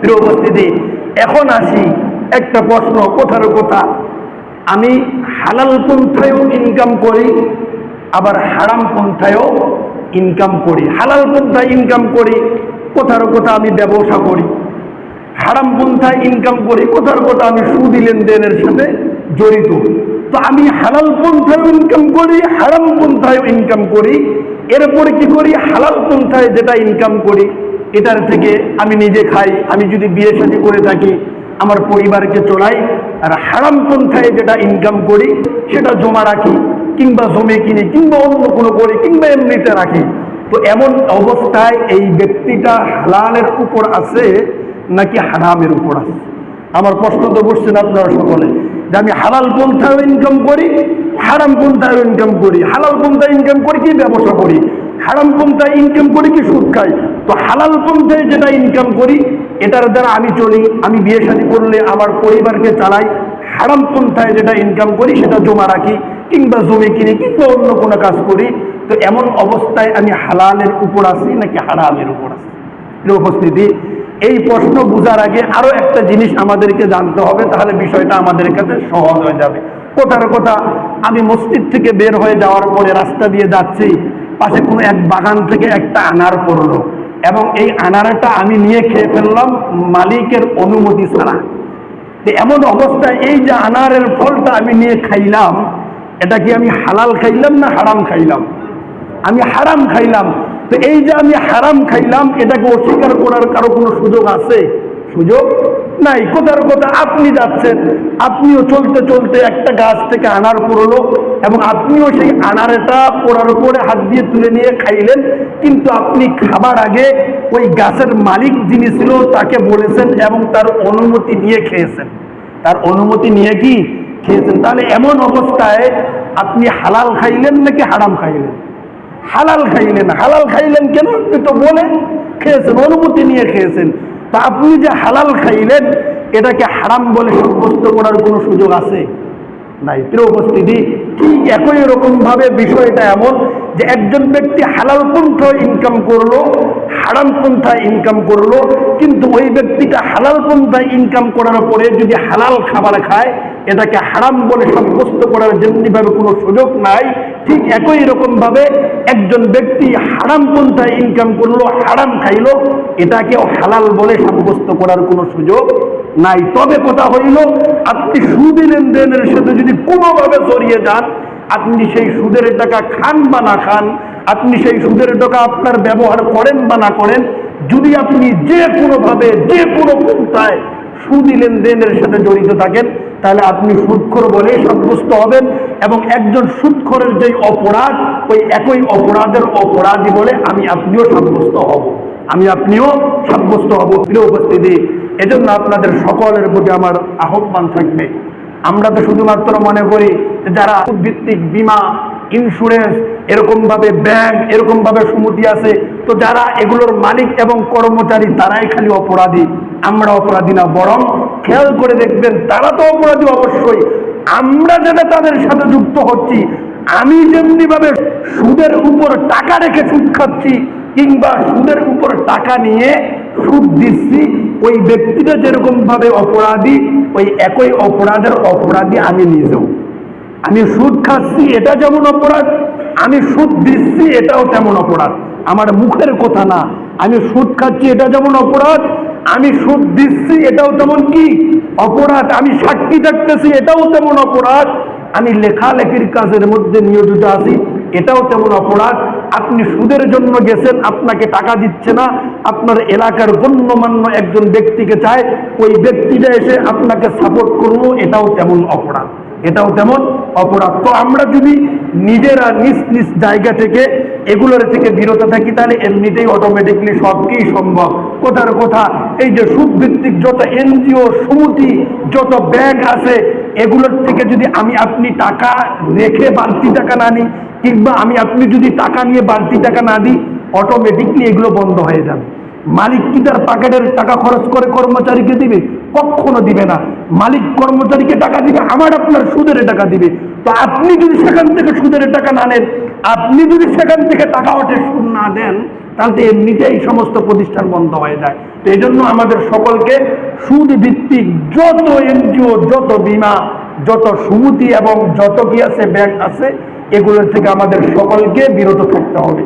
প্রিয় উপস্থিতি, এখন আসি একটা প্রশ্ন, কোথার কথা। আমি হালাল পন্থায়ও ইনকাম করি, আবার হারাম পন্থায়ও ইনকাম করি। হালাল পন্থায় ইনকাম করি, কোথার কথা আমি ব্যবসা করি। হারাম পন্থায় ইনকাম করি, কোথার কথা আমি সুদি লেনদেনের সাথে জড়িত। তো আমি হালাল পন্থায় ইনকাম করি, হারাম পন্থায় ইনকাম করি। এরপরে কি করি? হালাল পন্থায় যেটা ইনকাম করি এটার থেকে আমি নিজে খাই, আমি যদি বিয়ে শাদী করে থাকি, আমার পরিবারকে চলাই, আর হারাম পন্থায় যেটা ইনকাম করি, সেটা জমা রাখি, কিংবা জমে কিনি, কিংবা অন্য কোনো করি, কিংবা এমনিতে রাখি। তো এমন অবস্থায় এই ব্যক্তিটা হালালের উপর আছে নাকি হারামের উপর আছে? আমার প্রশ্ন তো বুঝছেন আপনারা সকলে, যে আমি হালাল পন্থায় ইনকাম করি, হারাম পন্থায় ইনকাম করি। হালাল পন্থায় ইনকাম করি কি ব্যবসা করি? হারাম পন্থায় ইনকাম করি কি সুদ খাই? তো হালাল পন্থায় যেটা ইনকাম করি, এটার দ্বারা আমি চলি, আমি বিয়ে শাদী করলে আমার পরিবারকে চালাই, হারাম পন্থায় যেটা ইনকাম করি, সেটা জমা রাখি, কিংবা জমি কিনি, কিংবা অন্য কোনো কাজ করি। তো এমন অবস্থায় আমি হালালের উপর আছি নাকি হারামের উপর আছি? উপস্থিতি, এই প্রশ্ন বোঝার আগে আরও একটা জিনিস আমাদেরকে জানতে হবে, তাহলে বিষয়টা আমাদের কাছে সহজ হয়ে যাবে। কোথার কথা, আমি মসজিদ থেকে বের হয়ে যাওয়ার পরে রাস্তা দিয়ে যাচ্ছি, পাশে কোনো এক বাগান থেকে একটা আনার পড়ল। এবং এই আনারটা আমি নিয়ে খেয়ে ফেললাম মালিকের অনুমতি ছাড়া। এমন অবস্থায় এই যে আনারের ফলটা আমি নিয়ে খাইলাম, এটা কি আমি হালাল খাইলাম না হারাম খাইলাম? আমি হারাম খাইলাম। তো এই যে আমি হারাম খাইলাম, এটাকে অস্বীকার করার কারও কোনো সুযোগ আছে? সুযোগ নাই, কোথার কথা আপনি যাচ্ছেন, আপনিও চলতে চলতে একটা গাছ থেকে আনার পড়ল এবং আপনিও সেই আনারটা পড়ার উপরে হাত দিয়ে তুলে নিয়ে খাইলেন, কিন্তু আপনি খাবার আগে ওই গাছের মালিক যিনি ছিল তাকে বলেছেন এবং তার অনুমতি নিয়ে খেয়েছেন। তার অনুমতি নিয়ে কি খেয়েছেন? তাহলে এমন অবস্থায় আপনি হালাল খাইলেন নাকি হারাম খাইলেন? হালাল খাইলেন। হালাল খাইলেন কেন? আপনি তো বলে খেয়েছেন, অনুমতি নিয়ে খেয়েছেন। তা আপনি যে হালাল খাইলেন, এটাকে হারাম বলে সাব্যস্ত করার কোনো সুযোগ আছে? নাই প্রিয় উপস্থিতি ঠিক একই রকম ভাবে বিষয়টা এমন যে একজন ব্যক্তি হালাল পন্থায় ইনকাম করল, হারাম পন্থায় ইনকাম করল, কিন্তু ওই ব্যক্তিটা হালাল পন্থায় ইনকাম করার পরে যদি হালাল খাবার খায়, এটাকে হারাম বলে সাব্যস্ত করার যেমনিভাবে কোনো সুযোগ নাই ঠিক একই রকম ভাবে একজন ব্যক্তি হারাম পন্থায় ইনকাম করল, হারাম খাইলো এটাকেও হালাল বলে সাব্যস্ত করার কোনো সুযোগ নাই। তবে কথা হইল, আপনি সুদি লেনদেনের সাথে যদি কোনোভাবে জড়িয়ে যান, আপনি সেই সুদের টাকা খান বা না খান, আপনি সেই সুদের টাকা আপনার ব্যবহার করেন বা না করেন, যদি আপনি যে কোনোভাবে, যে কোনো পন্থায় সুদি লেনদেনের সাথে জড়িত থাকেন তাহলে আপনি সুদখোর বলে সাব্যস্ত হবেন এবং একজন সুদখোরের যেই অপরাধ, ওই একই অপরাধের অপরাধী বলে আমি আপনিও সাব্যস্ত হব। আমি আপনিও সাব্যস্ত হব প্রিয় উপস্থিতি। এজন্য আপনাদের সকলের প্রতি আমার আহ্বান থাকবে। আমরা তো শুধুমাত্র মনে করি যারা ভিত্তিক বিমা ইন্স্যুরেন্স এরকম ভাবে ব্যাংক এরকম ভাবে সমিতি আছে, তো যারা এগুলোর মালিক এবং কর্মচারী, তারাই খালি অপরাধী। আমরা অপরাধী না, বরং খেয়াল করে দেখবেন, তারা তো অপরাধী অবশ্যই। আমরা যেটা তাদের সাথে যুক্ত হচ্ছি, আমি যেমনি ভাবে সুদের উপর টাকা রেখে সুদ খাচ্ছি, কিংবা সুদের উপর টাকা নিয়ে সুদ দিচ্ছি, ওই ব্যক্তিটা যেরকম ভাবে অপরাধী, ওই একই অপরাধের অপরাধী আমি নিজেও। আমি সুদ খাচ্ছি, এটা যেমন অপরাধ, আমি সুদ দিচ্ছি, এটাও তেমন অপরাধ। আমার মুখের কথা না, আমি সুদ খাচ্ছি, এটা যেমন অপরাধ আমি সুদ দিচ্ছি, এটাও তেমন কি? অপরাধ, আমি সাক্ষী থাকতেছি এটাও তেমন অপরাধ। আমি লেখালেখির কাজের মধ্যে নিয়োজিত আছি, এটাও তেমন অপরাধ। আপনি সুদের জন্য গেছেন, আপনাকে টাকা দিচ্ছে না, আপনার এলাকার গণ্যমান্য একজন ব্যক্তিকে চায়, ওই ব্যক্তিটা এসে আপনাকে সাপোর্ট করল, এটাও তেমন অপরাধ। এটাও তেমন অপরাধ। তো আমরা যদি নিজেরা নিজ নিজ জায়গা থেকে এগুলোর থেকে বিরত থাকি, তাহলে এমনিতেই অটোমেটিকলি সবকেই সম্ভব। কোথার কথা, এই যে সুদ ভিত্তিক যত এনজিও, সমিতি, যত ব্যাংক আছে, এগুলোর থেকে যদি আমি আপনি টাকা রেখে বাড়তি টাকা না নিই, কিংবা আমি আপনি যদি টাকা নিয়ে বাড়তি টাকা না দিই অটোমেটিকলি এগুলো বন্ধ হয়ে যাবে। মালিক কি তার পকেটের টাকা খরচ করে কর্মচারীকে দিবে? কখনো দিবে না। মালিক কর্মচারীকে টাকা দিবে, আমার আপনার সুদের টাকা দিবে। তো আপনি যদি সেখান থেকে সুদের টাকা না নেন, আপনি যদি সেখান থেকে টাকা ওঠে সুদ না দেন, তাহলে এমনিতেই সমস্ত প্রতিষ্ঠান বন্ধ হয়ে যায়। তো এই জন্য আমাদের সকলকে সুদ ভিত্তিক যত এনজিও, যত বিমা, যত সুমতি এবং যত কি আছে, ব্যাংক আছে এগুলোর থেকে আমাদের সকলকে বিরত থাকতে হবে।